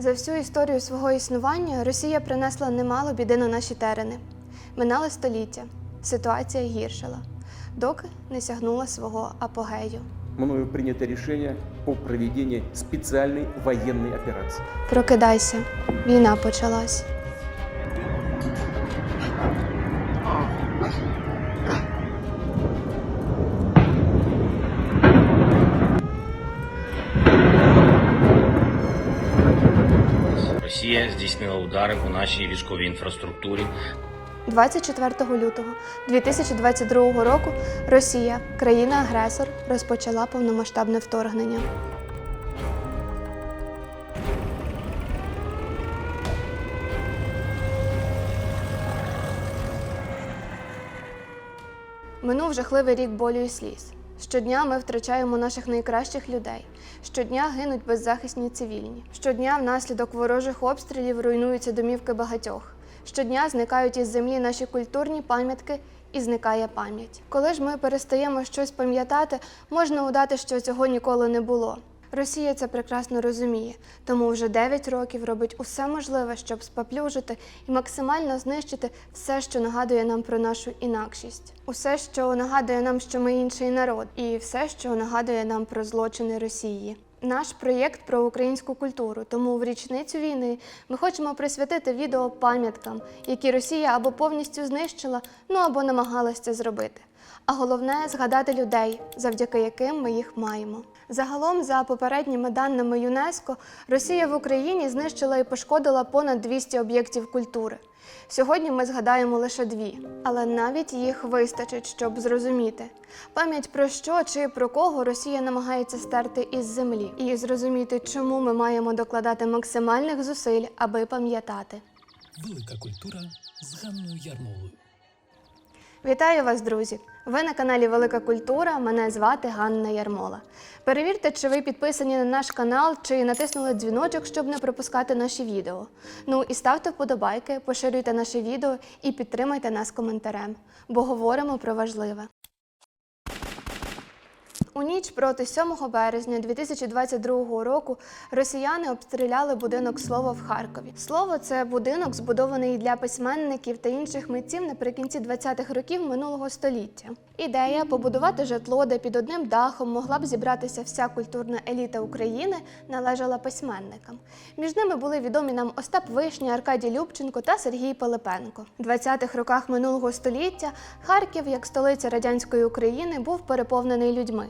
За всю історію свого існування Росія принесла немало біди на наші терени. Минали століття, ситуація гіршала, доки не сягнула свого апогею. мною прийнято рішення по проведенні спеціальної воєнної операції. Прокидайся, війна почалась. Росія здійснила удари по нашій військовій інфраструктурі. 24 лютого 2022 року Росія, країна-агресор, розпочала повномасштабне вторгнення. Минув жахливий рік болю і сліз. Щодня ми втрачаємо наших найкращих людей. Щодня гинуть беззахисні цивільні. Щодня внаслідок ворожих обстрілів руйнуються домівки багатьох. Щодня зникають із землі наші культурні пам'ятки і зникає пам'ять. Коли ж ми перестаємо щось пам'ятати, можна удати, що цього ніколи не було. Росія це прекрасно розуміє, тому вже 9 років робить усе можливе, щоб споплюжити і максимально знищити все, що нагадує нам про нашу інакшість, усе, що нагадує нам, що ми інший народ, і все, що нагадує нам про злочини Росії. Наш проєкт про українську культуру, тому в річницю війни ми хочемо присвятити відео пам'яткам, які Росія або повністю знищила, ну або намагалася зробити. А головне згадати людей, завдяки яким ми їх маємо. Загалом, за попередніми даними ЮНЕСКО, Росія в Україні знищила і пошкодила понад 200 об'єктів культури. Сьогодні ми згадаємо лише дві, але навіть їх вистачить, щоб зрозуміти пам'ять про що чи про кого Росія намагається стерти із землі, і зрозуміти, чому ми маємо докладати максимальних зусиль, аби пам'ятати. Велика культура з Ганною Ярмолою. Вітаю вас, друзі! Ви на каналі Велика Культура. Мене звати Ганна Ярмола. Перевірте, чи ви підписані на наш канал, чи натиснули дзвіночок, щоб не пропускати наші відео. Ну і ставте вподобайки, поширюйте наше відео і підтримайте нас коментарем, бо говоримо про важливе. У ніч проти 7 березня 2022 року росіяни обстріляли будинок Слово в Харкові. Слово це будинок, збудований для письменників та інших митців наприкінці 20-х років минулого століття. Ідея побудувати житло, де під одним дахом могла б зібратися вся культурна еліта України, належала письменникам. Між ними були відомі нам Остап Вишня, Аркадій Любченко та Сергій Пилипенко. В 20-х роках минулого століття Харків, як столиця радянської України, був переповнений людьми.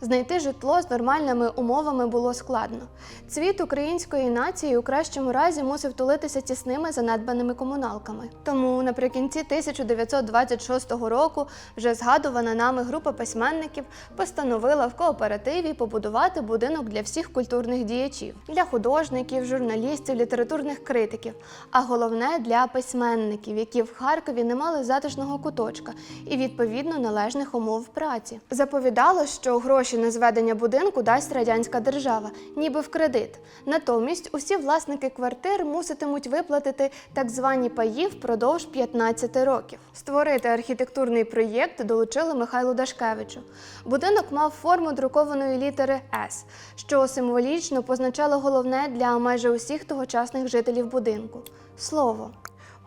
Знайти житло з нормальними умовами було складно. Цвіт української нації у кращому разі мусив тулитися тісними занедбаними комуналками. Тому наприкінці 1926 року вже згадувана нами група письменників постановила в кооперативі побудувати будинок для всіх культурних діячів, для художників, журналістів, літературних критиків, а головне для письменників, які в Харкові не мали затишного куточка і відповідно належних умов праці. Заповідало, що гроші на зведення будинку дасть радянська держава, ніби в кредит. Натомість усі власники квартир муситимуть виплатити так звані паї впродовж 15 років. Створити архітектурний проєкт долучили Михайлу Дашкевичу. Будинок мав форму друкованої літери С, що символічно позначало головне для майже усіх тогочасних жителів будинку слово.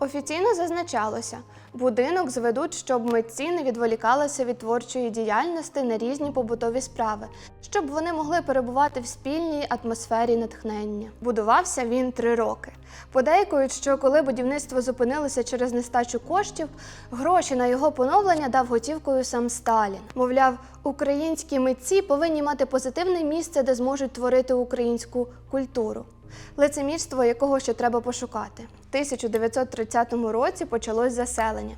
Офіційно зазначалося, будинок зведуть, щоб митці не відволікалися від творчої діяльності на різні побутові справи, щоб вони могли перебувати в спільній атмосфері натхнення. Будувався він три роки. Подейкують, що коли будівництво зупинилося через нестачу коштів, гроші на його поновлення дав готівкою сам Сталін. Мовляв, українські митці повинні мати позитивне місце, де зможуть творити українську культуру. Лицемірство, якого ще треба пошукати. В 1930 році почалось заселення.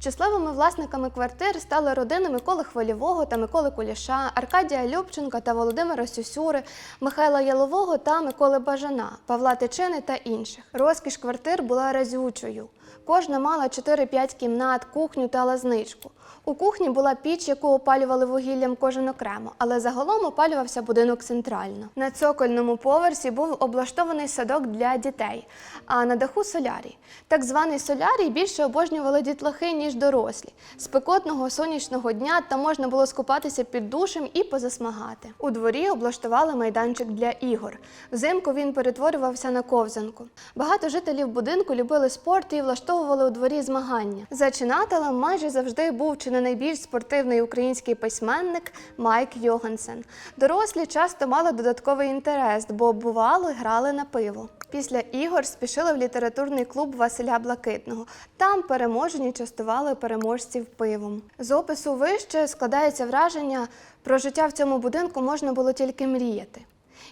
Щасливими власниками квартир стали родини Миколи Хвилівого та Миколи Куліша, Аркадія Любченка та Володимира Сюсюри, Михайла Ялового та Миколи Бажана, Павла Тичини та інших. Розкіш квартир була разючою. Кожна мала 4-5 кімнат, кухню та лазничку. У кухні була піч, яку опалювали вугіллям кожен окремо, але загалом опалювався будинок центрально. На цокольному поверсі був облаштований садок для дітей, а на даху солярій. Так званий солярій більше обожнювали дітлахи, ніж дорослі. Спекотного сонячного дня там можна було скупатися під душем і позасмагати. У дворі облаштували майданчик для ігор. Взимку він перетворювався на ковзанку. Багато жителів будинку любили спорт і влаштовували у дворі змагання. Зачинателем майже завжди був чи не найбільш спортивний український письменник Майк Йогансен. Дорослі часто мали додатковий інтерес, бо бувало грали на пиво. Після ігор спішили в літературний клуб Василя Блакитного. Там переможені частували переможців пивом. З опису вище складається враження, про життя в цьому будинку можна було тільки мріяти.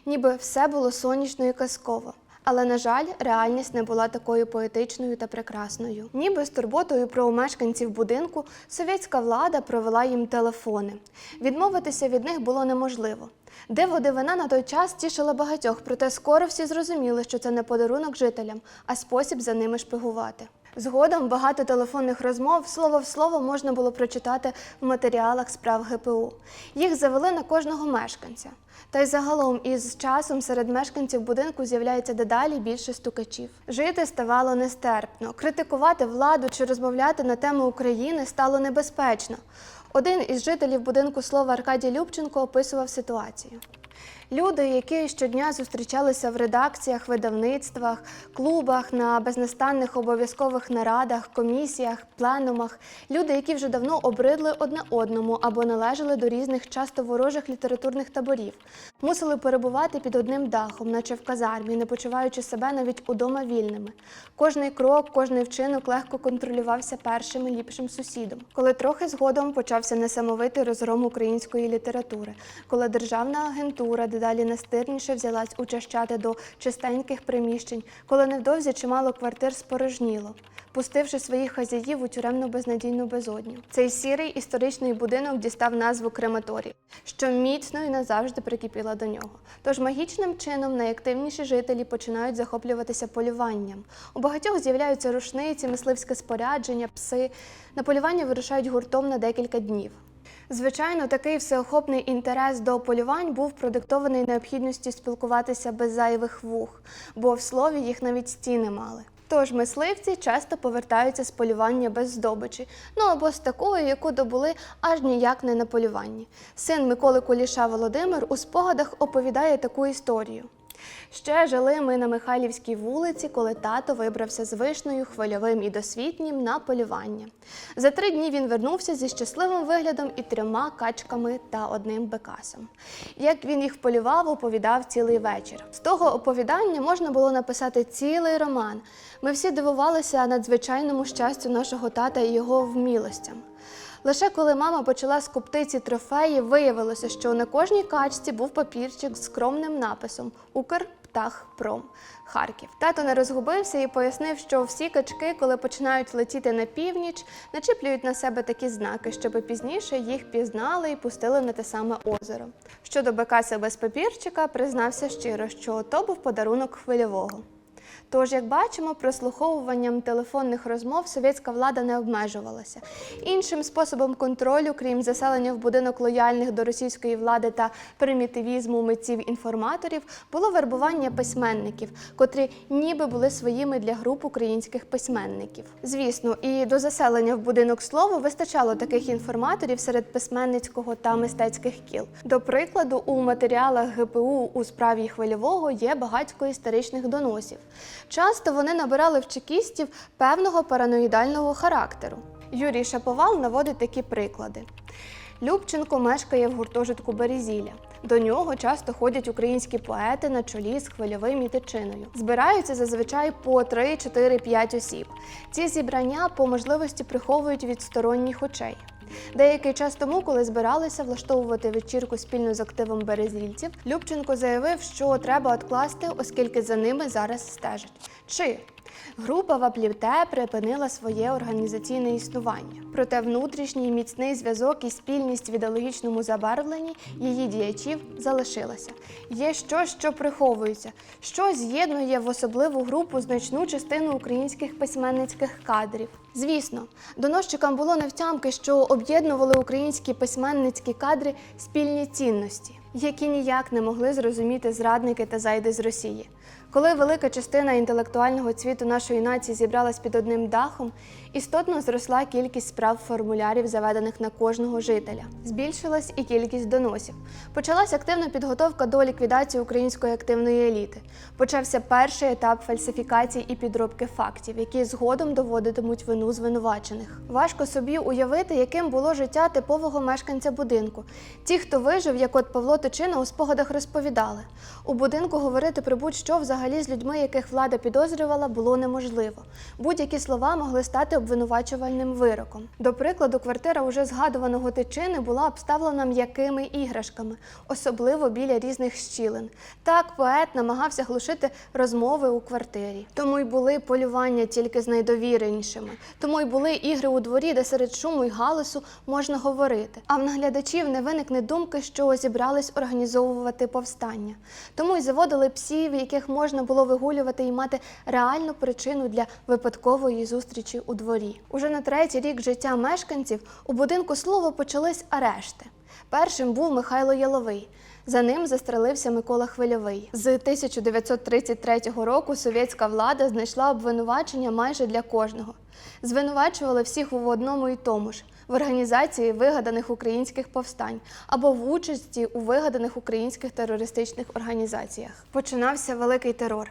Ніби все було сонячно і казково. Але, на жаль, реальність не була такою поетичною та прекрасною. Ніби з турботою про мешканців будинку совєтська влада провела їм телефони. Відмовитися від них було неможливо. Диво дивина на той час тішила багатьох, проте скоро всі зрозуміли, що це не подарунок жителям, а спосіб за ними шпигувати. Згодом багато телефонних розмов слово в слово можна було прочитати в матеріалах справ ГПУ. Їх завели на кожного мешканця. Та й загалом із часом серед мешканців будинку з'являється дедалі більше стукачів. Жити ставало нестерпно, критикувати владу чи розмовляти на тему України стало небезпечно. Один із жителів будинку слова Аркадій Любченко описував ситуацію. Люди, які щодня зустрічалися в редакціях, видавництвах, клубах, на безнастанних обов'язкових нарадах, комісіях, пленумах, люди, які вже давно обридли одне одному або належали до різних часто ворожих літературних таборів, мусили перебувати під одним дахом, наче в казармі, не почуваючи себе навіть удома вільними. Кожний крок, кожний вчинок легко контролювався першим і ліпшим сусідом. Коли трохи згодом почався несамовитий розгром української літератури, коли державна агентура дедалі настирніше взялась учащати до чистеньких приміщень, коли невдовзі чимало квартир спорожніло, пустивши своїх хазяїв у тюремну безнадійну безодню. Цей сірий історичний будинок дістав назву крематорій, що міцно і назавжди прикипіла до нього. Тож магічним чином найактивніші жителі починають захоплюватися полюванням. У багатьох з'являються рушниці, мисливське спорядження, пси. На полювання вирушають гуртом на декілька днів. Звичайно, такий всеохопний інтерес до полювань був продиктований необхідністю спілкуватися без зайвих вух, бо в слові їх навіть стіни мали. Тож мисливці часто повертаються з полювання без здобичі, ну або з такою, яку добули аж ніяк не на полюванні. Син Миколи Куліша Володимир у спогадах оповідає таку історію. Ще жили ми на Михайлівській вулиці, коли тато вибрався з вишнею, хвильовим і досвітнім на полювання. За три дні він вернувся зі щасливим виглядом і трьома качками та одним бекасом. Як він їх полював, оповідав цілий вечір. З того оповідання можна було написати цілий роман. Ми всі дивувалися надзвичайному щастю нашого тата і його вмілостям. Лише коли мама почала скупти ці трофеї, виявилося, що на кожній качці був папірчик з скромним написом Укрптахпром Харків. Тато не розгубився і пояснив, що всі качки, коли починають летіти на північ, начіплюють на себе такі знаки, щоб пізніше їх пізнали і пустили на те саме озеро. Щодо бекаса без папірчика, признався щиро, що то був подарунок хвильового. Тож, як бачимо, прослуховуванням телефонних розмов совєтська влада не обмежувалася. Іншим способом контролю, крім заселення в будинок лояльних до російської влади та примітивізму митців-інформаторів, було вербування письменників, котрі ніби були своїми для груп українських письменників. Звісно, і до заселення в будинок слово вистачало таких інформаторів серед письменницького та мистецьких кіл. До прикладу, у матеріалах ГПУ у справі хвильового є багатько історичних доносів. Часто вони набирали в чекістів певного параноїдального характеру. Юрій Шаповал наводить такі приклади. Любченко мешкає в гуртожитку Березілля. До нього часто ходять українські поети на чолі з хвильовим і тичиною. Збираються зазвичай по 3, 4, 5 осіб. Ці зібрання по можливості приховують від сторонніх очей. Деякий час тому, коли збиралися влаштовувати вечірку спільно з активом березільців, Любченко заявив, що треба відкласти, оскільки за ними зараз стежать. Чи Група Ваплівте припинила своє організаційне існування. Проте внутрішній міцний зв'язок і спільність в ідеологічному забарвленні її діячів залишилася. Є щось, що приховується, що з'єднує в особливу групу значну частину українських письменницьких кадрів. Звісно, доносчикам було невтямки, що об'єднували українські письменницькі кадри спільні цінності, які ніяк не могли зрозуміти зрадники та зайди з Росії. Коли велика частина інтелектуального цвіту нашої нації зібралась під одним дахом, істотно зросла кількість справ формулярів, заведених на кожного жителя. Збільшилась і кількість доносів. Почалась активна підготовка до ліквідації української активної еліти. Почався перший етап фальсифікацій і підробки фактів, які згодом доводитимуть вину звинувачених. Важко собі уявити, яким було життя типового мешканця будинку. Ті, хто вижив, як от Павло Тичина у спогадах розповідали. У будинку говорити про будь-що взагалі з людьми, яких влада підозрювала, було неможливо. Будь-які слова могли стати обвинувачувальним вироком. До прикладу, квартира уже згадуваного Тичини була обставлена м'якими іграшками, особливо біля різних щілин. Так поет намагався глушити розмови у квартирі. Тому й були полювання тільки з найдовіренішими. Тому й були ігри у дворі, де серед шуму й галасу можна говорити. А в наглядачів не виникне думки, що зібрались організовувати повстання. Тому й заводили псів, яких можна було вигулювати і мати реальну причину для випадкової зустрічі у дворі. Уже на третій рік життя мешканців у будинку слово почались арешти. Першим був Михайло Яловий. За ним застрелився Микола Хвильовий. З 1933 року совєтська влада знайшла обвинувачення майже для кожного. Звинувачували всіх в одному і тому ж в організації вигаданих українських повстань або в участі у вигаданих українських терористичних організаціях. Починався великий терор.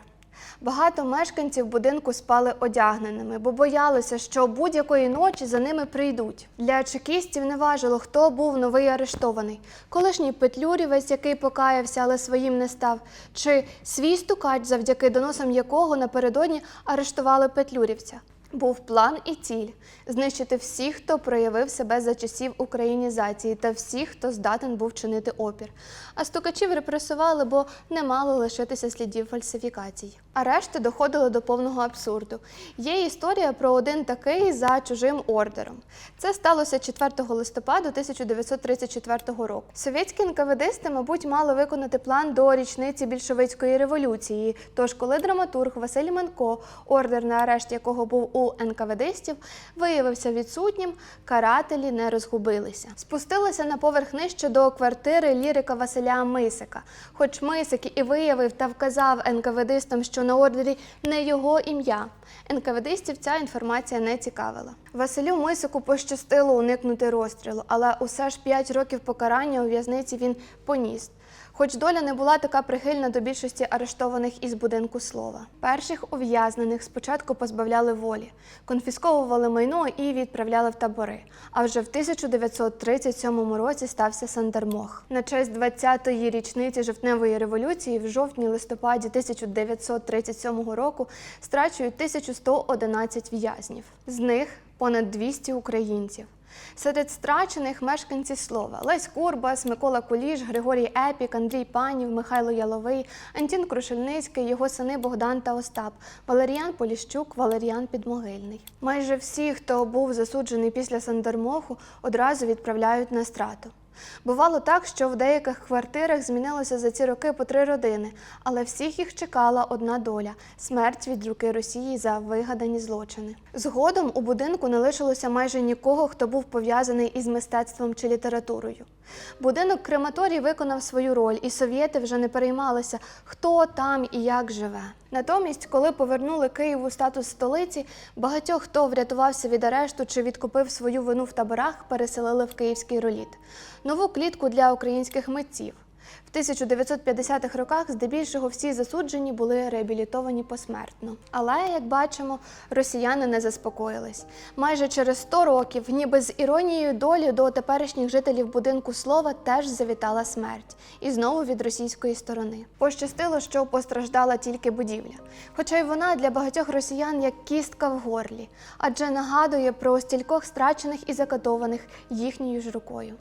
Багато мешканців будинку спали одягненими, бо боялися, що будь-якої ночі за ними прийдуть. Для чекістів не важило, хто був новий арештований: колишній петлюрівець, який покаявся, але своїм не став, чи свій стукач, завдяки доносам якого напередодні арештували петлюрівця. Був план і ціль знищити всіх, хто проявив себе за часів українізації, та всіх, хто здатен був чинити опір. А стукачів репресували, бо не мало лишитися слідів фальсифікацій. А решти доходили до повного абсурду. Є історія про один такий за чужим ордером. Це сталося 4 листопада 1934 року. Совєтські НКВДисти, мабуть, мали виконати план до річниці більшовицької революції. Тож, коли драматург Василь Манко, ордер на арешт якого був у НКВДистів, виявився відсутнім, карателі не розгубилися. Спустилися на поверх нижче до квартири лірика Василя Мисика. Хоч Мисик і виявив та вказав НКВДистам, що на ордері не його ім'я. НКВДистів ця інформація не цікавила. Василю Мисику пощастило уникнути розстрілу, але усе ж 5 років покарання у в'язниці він поніс. Хоч доля не була така прихильна до більшості арештованих із будинку слова. Перших ув'язнених спочатку позбавляли волі, конфісковували майно і відправляли в табори. А вже в 1937 році стався Сандармох. На честь 20-ї річниці жовтневої революції в жовтні-листопаді 1937 року страчують 1111 в'язнів. З них понад 200 українців. Серед страчених мешканці слова Лесь Курбас, Микола Куліш, Григорій Епік, Андрій Панів, Михайло Яловий, Антін Крушельницький, його сини Богдан та Остап, Валеріан Поліщук, Валеріан Підмогильний. Майже всі, хто був засуджений після Сандермоху, одразу відправляють на страту. Бувало так, що в деяких квартирах змінилося за ці роки по три родини, але всіх їх чекала одна доля смерть від руки Росії за вигадані злочини. Згодом у будинку не лишилося майже нікого, хто був пов'язаний із мистецтвом чи літературою. Будинок крематорій виконав свою роль, і совєти вже не переймалися, хто там і як живе. Натомість, коли повернули Києву статус столиці, багатьох, хто врятувався від арешту чи відкупив свою вину в таборах, переселили в київський роліт. Нову клітку для українських митців. В 1950-х роках здебільшого всі засуджені були реабілітовані посмертно. Але, як бачимо, росіяни не заспокоїлись. Майже через 100 років, ніби з іронією долі до теперішніх жителів будинку слова теж завітала смерть, і знову від російської сторони. Пощастило, що постраждала тільки будівля. Хоча й вона для багатьох росіян як кістка в горлі, адже нагадує про стількох страчених і закатованих їхньою ж рукою.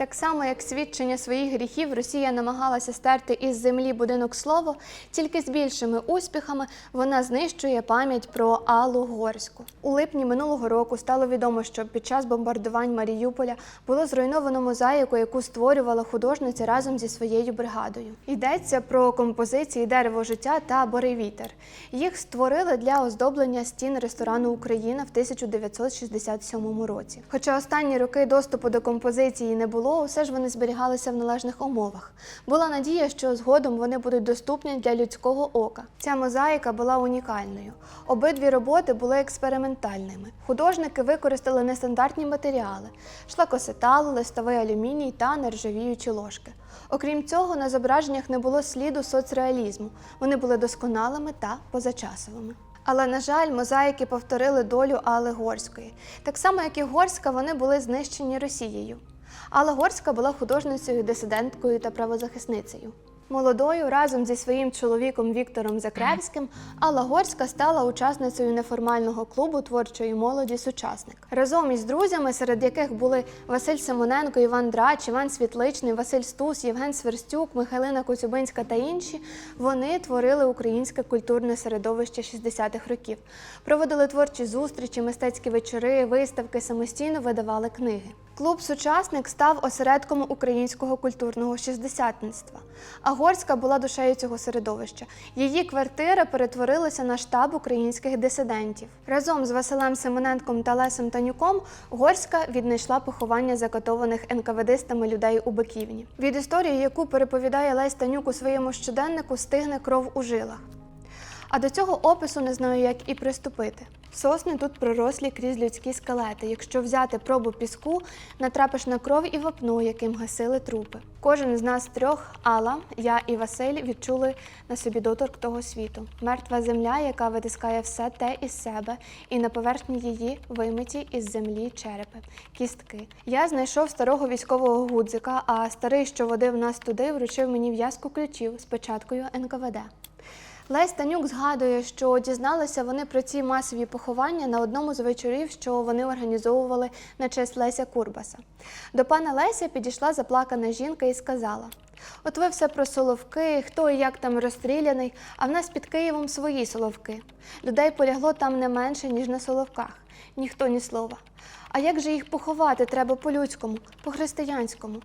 Так само, як свідчення своїх гріхів, Росія намагалася стерти із землі будинок слово, тільки з більшими успіхами вона знищує пам'ять про Аллу Горську. У липні минулого року стало відомо, що під час бомбардувань Маріуполя було зруйновано мозаїку, яку створювала художниця разом зі своєю бригадою. Йдеться про композиції Дерево життя та Бори вітер. Їх створили для оздоблення стін ресторану Україна в 1967 році. Хоча останні роки доступу до композиції не було, усе ж вони зберігалися в належних умовах. Була надія, що згодом вони будуть доступні для людського ока. Ця мозаїка була унікальною. Обидві роботи були експериментальними. Художники використали нестандартні матеріали: шлакосетал, листовий алюміній та нержавіючі ложки. Окрім цього, на зображеннях не було сліду соцреалізму. Вони були досконалими та позачасовими. Але, на жаль, мозаїки повторили долю Алли Горської. Так само, як і Горська, вони були знищені Росією. Алла Горська була художницею, дисиденткою та правозахисницею. Молодою разом зі своїм чоловіком Віктором Закревським Алла Горська стала учасницею неформального клубу творчої молоді Сучасник. Разом із друзями, серед яких були Василь Симоненко, Іван Драч, Іван Світличний, Василь Стус, Євген Сверстюк, Михайлина Коцюбинська та інші, вони творили українське культурне середовище 60-х років, проводили творчі зустрічі, мистецькі вечори, виставки, самостійно видавали книги. Клуб Сучасник став осередком українського культурного шістдесятництва. А Горська була душею цього середовища. Її квартира перетворилася на штаб українських дисидентів. Разом з Василем Симоненком та Лесем Танюком Горська віднайшла поховання закатованих НКВДистами людей у Биківні. Від історії, яку переповідає Лесь Танюк у своєму щоденнику, стигне кров у жилах. А до цього опису не знаю, як і приступити. Сосни тут пророслі крізь людські скелети. Якщо взяти пробу піску, натрапиш на кров і вапно, яким гасили трупи. Кожен з нас трьох, Алла, я і Василь, відчули на собі доторк того світу. Мертва земля, яка витискає все те із себе, і на поверхні її вимиті із землі черепи, кістки. Я знайшов старого військового гудзика, а старий, що водив нас туди, вручив мені в'язку ключів з печаткою НКВД. Лесь Танюк згадує, що дізналися вони про ці масові поховання на одному з вечорів, що вони організовували на честь Леся Курбаса. До пана Леся підійшла заплакана жінка і сказала: От ви все про соловки, хто і як там розстріляний, а в нас під Києвом свої соловки. Людей полягло там не менше, ніж на соловках. Ніхто ні слова. А як же їх поховати треба по-людському, по-християнському?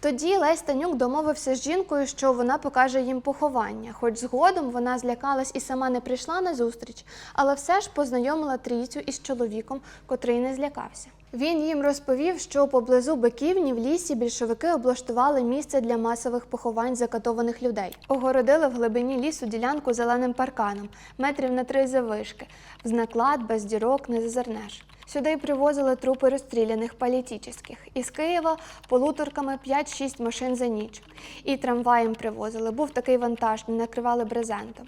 Тоді Лесь Танюк домовився з жінкою, що вона покаже їм поховання, хоч згодом вона злякалась і сама не прийшла на зустріч, але все ж познайомила трійцю із чоловіком, котрий не злякався. Він їм розповів, що поблизу Биківні в лісі більшовики облаштували місце для масових поховань закатованих людей. Огородили в глибині лісу ділянку зеленим парканом, метрів на три завишки. В знаклад без дірок не зазирнеш. Сюди привозили трупи розстріляних політичних. Із Києва полуторками 5-6 машин за ніч. І трамваєм привозили. Був такий вантаж, накривали брезентом.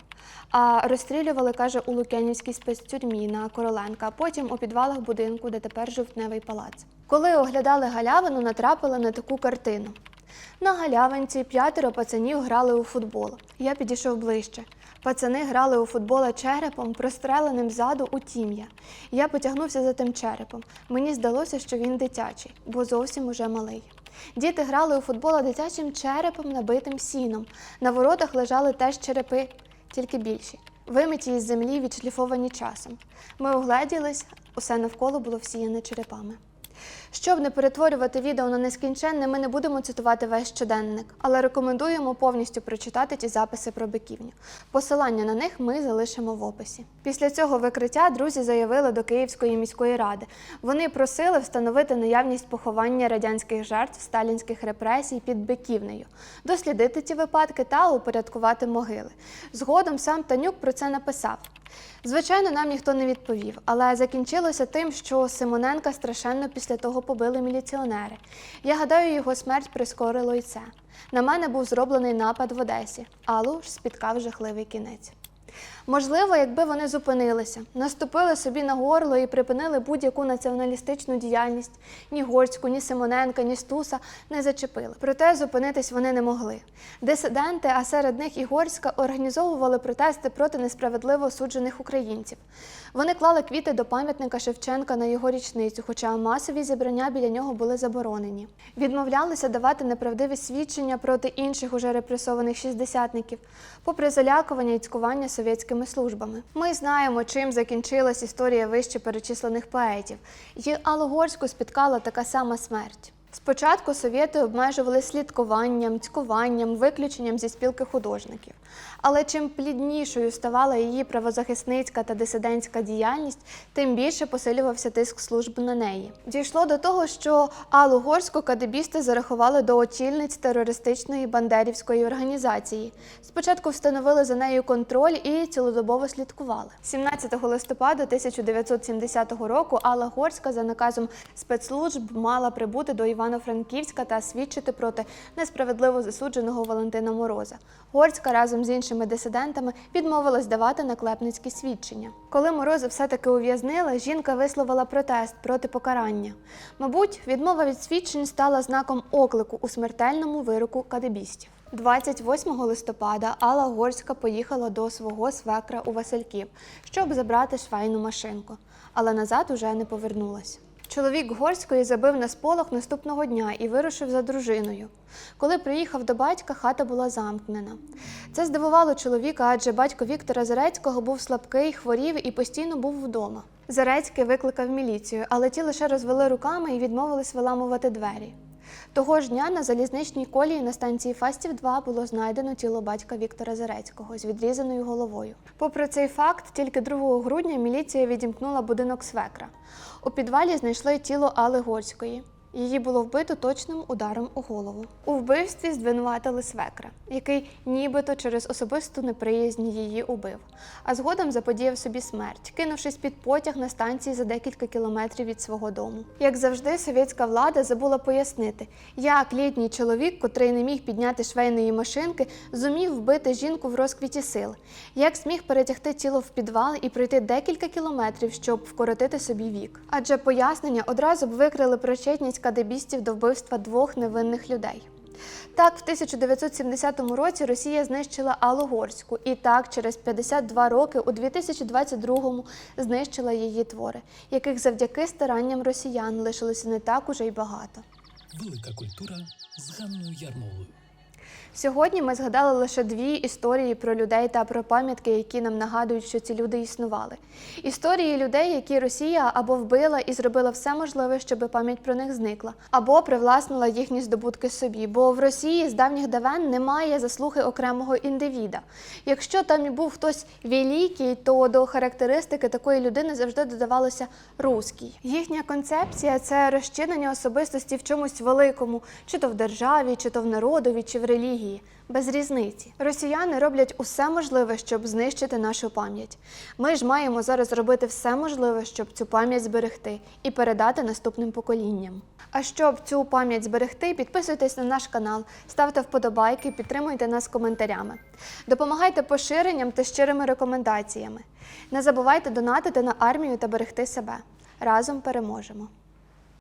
А розстрілювали, каже, у Лук'янівській спецтюрмі на Короленка, а потім у підвалах будинку, де тепер жовтневий палац. Коли оглядали галявину, натрапили на таку картину. На галявинці п'ятеро пацанів грали у футбол. Я підійшов ближче. Пацани грали у футбола черепом, простреленим ззаду у тім'я. Я потягнувся за тим черепом. Мені здалося, що він дитячий, бо зовсім уже малий. Діти грали у футбола дитячим черепом, набитим сіном. На воротах лежали теж черепи, тільки більші, вимиті із землі, відшліфовані часом. Ми огледілись, усе навколо було всіяне черепами. Щоб не перетворювати відео на нескінченне, ми не будемо цитувати весь щоденник, але рекомендуємо повністю прочитати ті записи про биківню. Посилання на них ми залишимо в описі. Після цього викриття друзі заявили до Київської міської ради. Вони просили встановити наявність поховання радянських жертв сталінських репресій під Биківнею, дослідити ці випадки та упорядкувати могили. Згодом сам Танюк про це написав. Звичайно, нам ніхто не відповів, але закінчилося тим, що Симоненка страшенно після того побили міліціонери. Я гадаю, його смерть прискорило й це. На мене був зроблений напад в Одесі, Аллу ж спіткав жахливий кінець. Можливо, якби вони зупинилися, наступили собі на горло і припинили будь-яку націоналістичну діяльність, ні Горську, ні Симоненка, ні Стуса не зачепили. Проте зупинитись вони не могли. Дисиденти, а серед них і Горська, організовували протести проти несправедливо осуджених українців. Вони клали квіти до пам'ятника Шевченка на його річницю, хоча масові зібрання біля нього були заборонені. Відмовлялися давати неправдиві свідчення проти інших уже репресованих шістдесятників, попри залякування і цькування совєтськими службами. Ми знаємо, чим закінчилась історія вище перечислених поетів. І Алогорську спіткала така сама смерть. Спочатку совєти обмежували слідкуванням, цькуванням, виключенням зі спілки художників. Але чим пліднішою ставала її правозахисницька та дисидентська діяльність, тим більше посилювався тиск служб на неї. Дійшло до того, що Аллу Горську кадебісти зарахували до очільниць терористичної бандерівської організації. Спочатку встановили за нею контроль і цілодобово слідкували. 17 листопада 1970 року Алла Горська за наказом спецслужб мала прибути до Івано-Франківська та свідчити проти несправедливо засудженого Валентина Мороза. Горська разом з іншими дисидентами відмовилась давати наклепницькі свідчення. Коли Мороза все-таки ув'язнили, жінка висловила протест проти покарання. Мабуть, відмова від свідчень стала знаком оклику у смертельному вироку кадебістів. 28 листопада Алла Горська поїхала до свого свекра у Васильків, щоб забрати швейну машинку, але назад уже не повернулась. Чоловік Горської забив на сполох наступного дня і вирушив за дружиною. Коли приїхав до батька, хата була замкнена. Це здивувало чоловіка, адже батько Віктора Зарецького був слабкий, хворів і постійно був вдома. Зарецький викликав міліцію, але ті лише розвели руками і відмовились виламувати двері. Того ж дня на залізничній колії на станції Фастів 2 було знайдено тіло батька Віктора Зарецького з відрізаною головою. Попри цей факт, тільки 2 грудня міліція відімкнула будинок свекра. У підвалі знайшли тіло Али Горської. Її було вбито точним ударом у голову. У вбивстві звинуватили свекра, який нібито через особисту неприязнь її убив, а згодом заподіяв собі смерть, кинувшись під потяг на станції за декілька кілометрів від свого дому. Як завжди, совєтська влада забула пояснити, як літній чоловік, котрий не міг підняти швейної машинки, зумів вбити жінку в розквіті сил, як зміг перетягти тіло в підвал і пройти декілька кілометрів, щоб вкоротити собі вік. Адже пояснення одразу б викрили причетність кадебістів до вбивства двох невинних людей. Так, в 1970 році Росія знищила Алогорську, і так, через 52 роки, у 2022-му знищила її твори, яких завдяки старанням росіян лишилося не так уже й багато. Велика культура з Ганною Ярмолою. Сьогодні ми згадали лише дві історії про людей та про пам'ятки, які нам нагадують, що ці люди існували. Історії людей, які Росія або вбила і зробила все можливе, щоб пам'ять про них зникла, або привласнила їхні здобутки собі. Бо в Росії з давніх давен немає заслуги окремого індивіда. Якщо там і був хтось великий, то до характеристики такої людини завжди додавалося руський. Їхня концепція це розчинення особистості в чомусь великому, чи то в державі, чи то в народові, чи в релігії. Без різниці. Росіяни роблять усе можливе, щоб знищити нашу пам'ять. Ми ж маємо зараз робити все можливе, щоб цю пам'ять зберегти і передати наступним поколінням. А щоб цю пам'ять зберегти, підписуйтесь на наш канал, ставте вподобайки, підтримуйте нас коментарями. Допомагайте поширенням та щирими рекомендаціями. Не забувайте донатити на армію та берегти себе. Разом переможемо!